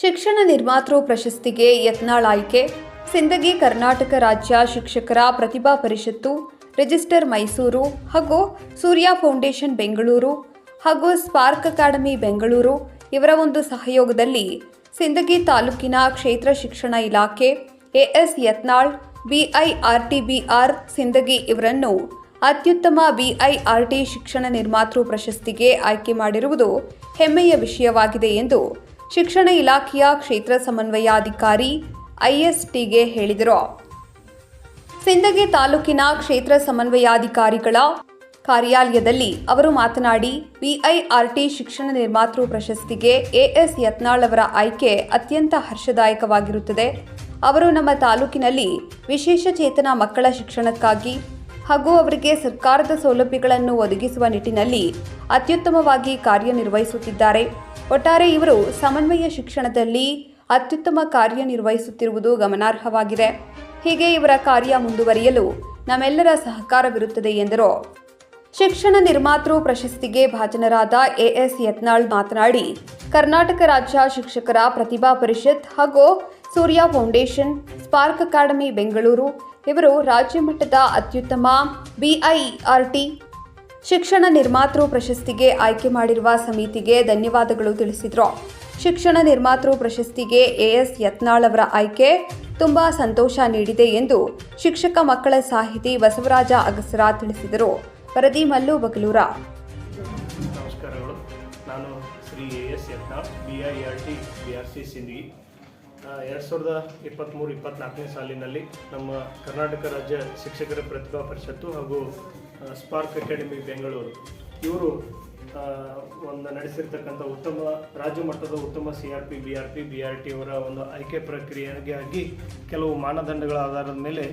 ಶಿಕ್ಷಣ ನಿರ್ಮಾತೃ ಪ್ರಶಸ್ತಿಗೆ ಯತ್ನಾಳ್ ಆಯ್ಕೆ. ಸಿಂದಗಿ ಕರ್ನಾಟಕ ರಾಜ್ಯ ಶಿಕ್ಷಕರ ಪ್ರತಿಭಾ ಪರಿಷತ್ತು, ರಿಜಿಸ್ಟರ್ ಮೈಸೂರು ಹಾಗೂ ಸೂರ್ಯ ಫೌಂಡೇಶನ್ ಬೆಂಗಳೂರು ಹಾಗೂ ಸ್ಪಾರ್ಕ್ ಅಕಾಡೆಮಿ ಬೆಂಗಳೂರು ಇವರ ಒಂದು ಸಹಯೋಗದಲ್ಲಿ ಸಿಂದಗಿ ತಾಲೂಕಿನ ಕ್ಷೇತ್ರ ಶಿಕ್ಷಣ ಇಲಾಖೆ, ಎಎಸ್ ಯತ್ನಾಳ್, ಬಿಐಆರ್ಟಿಬಿಆರ್ ಸಿಂದಗಿ ಇವರನ್ನು ಅತ್ಯುತ್ತಮ ಬಿಐಆರ್ಟಿ ಶಿಕ್ಷಣ ನಿರ್ಮಾತೃ ಪ್ರಶಸ್ತಿಗೆ ಆಯ್ಕೆ ಮಾಡಿರುವುದು ಹೆಮ್ಮೆಯ ವಿಷಯವಾಗಿದೆ ಎಂದು ಶಿಕ್ಷಣ ಇಲಾಖೆಯ ಕ್ಷೇತ್ರ ಸಮನ್ವಯಾಧಿಕಾರಿ ಐಎಸ್ಟಿಗೆ ಹೇಳಿದರು. ಸಿಂದಗಿ ತಾಲೂಕಿನ ಕ್ಷೇತ್ರ ಸಮನ್ವಯಾಧಿಕಾರಿಗಳ ಕಾರ್ಯಾಲಯದಲ್ಲಿ ಅವರು ಮಾತನಾಡಿ, ಬಿಐಆರ್ಟಿ ಶಿಕ್ಷಣ ನಿರ್ಮಾತೃ ಪ್ರಶಸ್ತಿಗೆ ಎಎಸ್ ಯತ್ನಾಳ್ ಅವರ ಆಯ್ಕೆ ಅತ್ಯಂತ ಹರ್ಷದಾಯಕವಾಗಿರುತ್ತದೆ. ಅವರು ನಮ್ಮ ತಾಲೂಕಿನಲ್ಲಿ ವಿಶೇಷ ಚೇತನ ಮಕ್ಕಳ ಶಿಕ್ಷಣಕ್ಕಾಗಿ ಹಾಗೂ ಅವರಿಗೆ ಸರ್ಕಾರದ ಸೌಲಭ್ಯಗಳನ್ನು ಒದಗಿಸುವ ನಿಟ್ಟಿನಲ್ಲಿ ಅತ್ಯುತ್ತಮವಾಗಿ ಕಾರ್ಯನಿರ್ವಹಿಸುತ್ತಿದ್ದಾರೆ. ಒಟ್ಟಾರೆ ಇವರು ಸಮನ್ವಯ ಶಿಕ್ಷಣದಲ್ಲಿ ಅತ್ಯುತ್ತಮ ಕಾರ್ಯನಿರ್ವಹಿಸುತ್ತಿರುವುದು ಗಮನಾರ್ಹವಾಗಿದೆ. ಹೀಗೆ ಇವರ ಕಾರ್ಯ ಮುಂದುವರಿಯಲು ನಮ್ಮೆಲ್ಲರ ಸಹಕಾರವಿರುತ್ತದೆ ಎಂದರು. ಶಿಕ್ಷಣ ನಿರ್ಮಾತೃ ಪ್ರಶಸ್ತಿಗೆ ಭಾಜನರಾದ ಎಎಸ್ ಯತ್ನಾಳ್ ಮಾತನಾಡಿ, ಕರ್ನಾಟಕ ರಾಜ್ಯ ಶಿಕ್ಷಕರ ಪ್ರತಿಭಾ ಪರಿಷತ್ ಹಾಗೂ Surya foundation, spark academy Bengaluru, ಇವರು ರಾಜ್ಯ ಮಟ್ಟದ ಅತ್ಯುತ್ತಮ ಬಿಐಆರ್ಟಿ ಶಿಕ್ಷಣ ನಿರ್ಮಾತೃ ಪ್ರಶಸ್ತಿಗೆ ಆಯ್ಕೆ ಮಾಡಿರುವ ಸಮಿತಿಗೆ ಧನ್ಯವಾದಗಳು ತಿಳಿಸಿದರು. ಶಿಕ್ಷಣ ನಿರ್ಮಾತೃ ಪ್ರಶಸ್ತಿಗೆ ಎಎಸ್ ಯತ್ನಾಳ್ ಅವರ ಆಯ್ಕೆ ತುಂಬಾ ಸಂತೋಷ ನೀಡಿದೆ ಎಂದು ಶಿಕ್ಷಕ ಮಕ್ಕಳ ಸಾಹಿತಿ ಬಸವರಾಜ ಅಗಸರ ತಿಳಿಸಿದರು. ವರದಿ ಮಲ್ಲು ಬಗಲೂರ. ನಮಸ್ಕಾರಗಳು. ನಾನು Shri A Yatnal B I R ಎರಡು ಸಾವಿರದ ಇಪ್ಪತ್ತ್ಮೂರು ಇಪ್ಪತ್ತ್ನಾಲ್ಕನೇ ಸಾಲಿನಲ್ಲಿ ನಮ್ಮ ಕರ್ನಾಟಕ ರಾಜ್ಯ ಶಿಕ್ಷಕರ ಪ್ರತಿಭಾ ಪರಿಷತ್ತು ಹಾಗೂ ಸ್ಪಾರ್ಕ್ ಅಕಾಡೆಮಿ ಬೆಂಗಳೂರು. ಇವರು ಒಂದು ನಡೆಸಿರ್ತಕ್ಕಂಥ ಉತ್ತಮ, ರಾಜ್ಯ ಮಟ್ಟದ ಉತ್ತಮ C R P, B R P, B R T ಅವರ ಒಂದು ಆಯ್ಕೆ ಪ್ರಕ್ರಿಯೆಗಾಗಿ ಕೆಲವು ಮಾನದಂಡಗಳ ಆಧಾರದ ಮೇಲೆ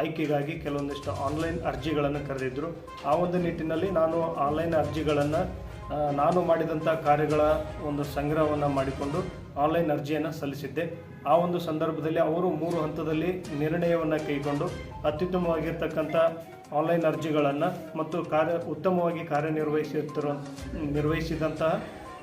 ಆಯ್ಕೆಗಾಗಿ ಕೆಲವೊಂದಿಷ್ಟು ಆನ್ಲೈನ್ ಅರ್ಜಿಗಳನ್ನು ಕರೆದಿದ್ದರು ಆ ಒಂದು ನಿಟ್ಟಿನಲ್ಲಿ ನಾನು ಆನ್ಲೈನ್ ಅರ್ಜಿಗಳನ್ನು ನಾನು ಮಾಡಿದಂಥ ಕಾರ್ಯಗಳ ಒಂದು ಸಂಗ್ರಹವನ್ನು ಮಾಡಿಕೊಂಡು ಆನ್ಲೈನ್ ಅರ್ಜಿಯನ್ನು ಸಲ್ಲಿಸಿದ್ದೆ. ಆ ಒಂದು ಸಂದರ್ಭದಲ್ಲಿ ಅವರು ಮೂರು ಹಂತದಲ್ಲಿ ನಿರ್ಣಯವನ್ನು ಕೈಗೊಂಡು ಅತ್ಯುತ್ತಮವಾಗಿರ್ತಕ್ಕಂಥ ಆನ್ಲೈನ್ ಅರ್ಜಿಗಳನ್ನು ಮತ್ತು ಕಾರ್ಯ ಉತ್ತಮವಾಗಿ ಕಾರ್ಯನಿರ್ವಹಿಸುತ್ತಿರುವ ನಿರ್ವಹಿಸಿದಂತಹ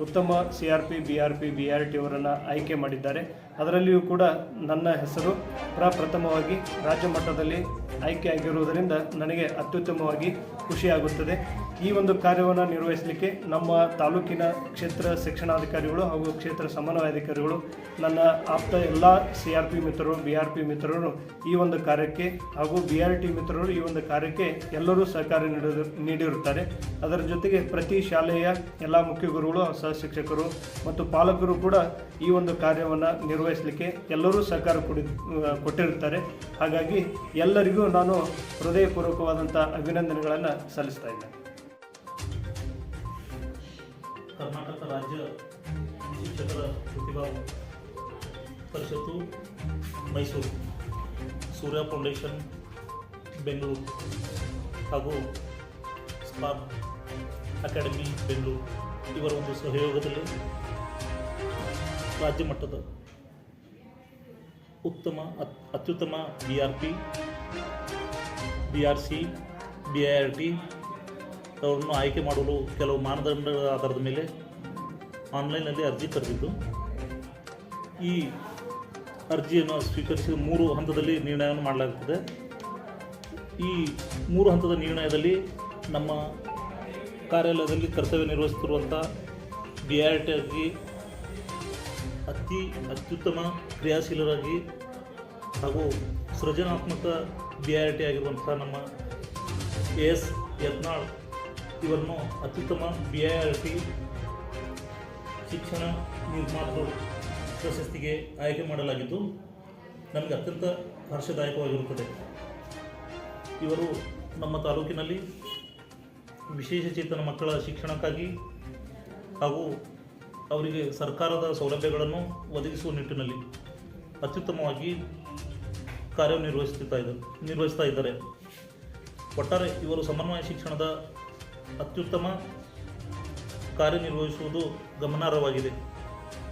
ಉತ್ತಮ C R P B R P B R T ಅವರನ್ನು ಆಯ್ಕೆ ಮಾಡಿದ್ದಾರೆ. ಅದರಲ್ಲಿಯೂ ಕೂಡ ನನ್ನ ಹೆಸರು ಪ್ರಪ್ರಥಮವಾಗಿ ರಾಜ್ಯ ಮಟ್ಟದಲ್ಲಿ ಆಯ್ಕೆ ಆಗಿರುವುದರಿಂದ ನನಗೆ ಅತ್ಯುತ್ತಮವಾಗಿ ಖುಷಿಯಾಗುತ್ತದೆ ಈ ಒಂದು ಕಾರ್ಯವನ್ನು ನಿರ್ವಹಿಸಲಿಕ್ಕೆ ನಮ್ಮ ತಾಲೂಕಿನ ಕ್ಷೇತ್ರ ಶಿಕ್ಷಣಾಧಿಕಾರಿಗಳು ಹಾಗೂ ಕ್ಷೇತ್ರ ಸಮನ್ವಯಾಧಿಕಾರಿಗಳು, ನನ್ನ ಆಪ್ತ ಎಲ್ಲ ಸಿ ಆರ್ ಪಿ ಮಿತ್ರರು ಬಿ ಆರ್ ಪಿ ಮಿತ್ರರು ಈ ಒಂದು ಕಾರ್ಯಕ್ಕೆ ಹಾಗೂ ಬಿ ಆರ್ ಟಿ ಮಿತ್ರರು ಈ ಒಂದು ಕಾರ್ಯಕ್ಕೆ ಎಲ್ಲರೂ ಸಹಕಾರ ನೀಡಿರು, ನೀಡಿರುತ್ತಾರೆ. ಅದರ ಜೊತೆಗೆ ಪ್ರತಿ ಶಾಲೆಯ ಎಲ್ಲ ಮುಖ್ಯ ಗುರುಗಳು ಸಹ ಶಿಕ್ಷಕರು ಮತ್ತು ಪಾಲಕರು ಕೂಡ ಈ ಒಂದು ಕಾರ್ಯವನ್ನು ನಿರ್ವಹಿಸಲಿಕ್ಕೆ ಎಲ್ಲರೂ ಸಹಕಾರ ಕೊಡಿ ಕೊಟ್ಟಿರುತ್ತಾರೆ. ಹಾಗಾಗಿ ಎಲ್ಲರಿಗೂ ನಾನು ಹೃದಯಪೂರ್ವಕವಾದಂಥ ಅಭಿನಂದನೆಗಳನ್ನು ಸಲ್ಲಿಸ್ತಾ ಇದ್ದೇನೆ. ಕರ್ನಾಟಕ ರಾಜ್ಯ ಶಿಕ್ಷಕರ ಪ್ರತಿಭಾ ಪರಿಷತ್ತು, ಮೈಸೂರು ಸೂರ್ಯ ಫೌಂಡೇಶನ್, ಬೆಂಗಳೂರು ಹಾಗೂ ಸ್ಪಾರ್ಕ್ ಅಕಾಡೆಮಿ, ಬೆಂಗಳೂರು. ಇವರ ಒಂದು ಸಹಯೋಗದಲ್ಲಿ ರಾಜ್ಯ ಮಟ್ಟದ ಉತ್ತಮ ಅತ್- ಅತ್ಯುತ್ತಮ B R P, B R C, B I R T ಅವರನ್ನು ಆಯ್ಕೆ ಮಾಡಲು ಕೆಲವು ಮಾನದಂಡಗಳ ಆಧಾರದ ಮೇಲೆ ಆನ್ಲೈನ್ನಲ್ಲಿ ಅರ್ಜಿ ಕರೆದಿದ್ದು ಈ ಅರ್ಜಿಯನ್ನು ಸ್ವೀಕರಿಸಿದ ಮೂರು ಹಂತದಲ್ಲಿ ನಿರ್ಣಯವನ್ನು ಮಾಡಲಾಗುತ್ತದೆ. ಈ ಮೂರು ಹಂತದ ನಿರ್ಣಯದಲ್ಲಿ ನಮ್ಮ ಕಾರ್ಯಾಲಯದಲ್ಲಿ ಕರ್ತವ್ಯ ನಿರ್ವಹಿಸುತ್ತಿರುವಂಥ ಬಿ ಆರ್ ಟಿ ಆಗಿ ಅತಿ ಅತ್ಯುತ್ತಮ ಕ್ರಿಯಾಶೀಲರಾಗಿ ಹಾಗೂ ಸೃಜನಾತ್ಮಕ ಬಿ ಆರ್ ಟಿ ಆಗಿರುವಂಥ ನಮ್ಮ ಎಸ್ ಯತ್ನಾಳ್ ಇವರನ್ನು ಅತ್ಯುತ್ತಮ ಬಿ ಐ ಆರ್ ಟಿ ಶಿಕ್ಷಣ ನಿರ್ಮಾತೃ ಪ್ರಶಸ್ತಿಗೆ ಆಯ್ಕೆ ಮಾಡಲಾಗಿದ್ದು, ನಮಗೆ ಅತ್ಯಂತ ಹರ್ಷದಾಯಕವಾಗಿರುತ್ತದೆ. ಇವರು ನಮ್ಮ ತಾಲೂಕಿನಲ್ಲಿ ವಿಶೇಷ ಚೇತನ ಮಕ್ಕಳ ಶಿಕ್ಷಣಕ್ಕಾಗಿ ಹಾಗೂ ಅವರಿಗೆ ಸರ್ಕಾರದ ಸೌಲಭ್ಯಗಳನ್ನು ಒದಗಿಸುವ ನಿಟ್ಟಿನಲ್ಲಿ ಅತ್ಯುತ್ತಮವಾಗಿ ಕಾರ್ಯನಿರ್ವಹಿಸುತ್ತಾ ಇದ್ದಾರೆ ನಿರ್ವಹಿಸ್ತಾ ಇದ್ದಾರೆ. ಒಟ್ಟಾರೆ ಇವರು ಸಮನ್ವಯ ಶಿಕ್ಷಣದ ಅತ್ಯುತ್ತಮ ಕಾರ್ಯನಿರ್ವಹಿಸುವುದು ಗಮನಾರ್ಹವಾಗಿದೆ.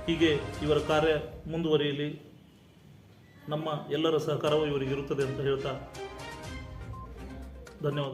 ಹೀಗೆ ಇವರ ಕಾರ್ಯ ಮುಂದುವರಿಯಲಿ. ನಮ್ಮ ಎಲ್ಲರ ಸಹಕಾರವು ಇವರಿಗಿರುತ್ತದೆ ಅಂತ ಹೇಳ್ತಾ ಧನ್ಯವಾದ.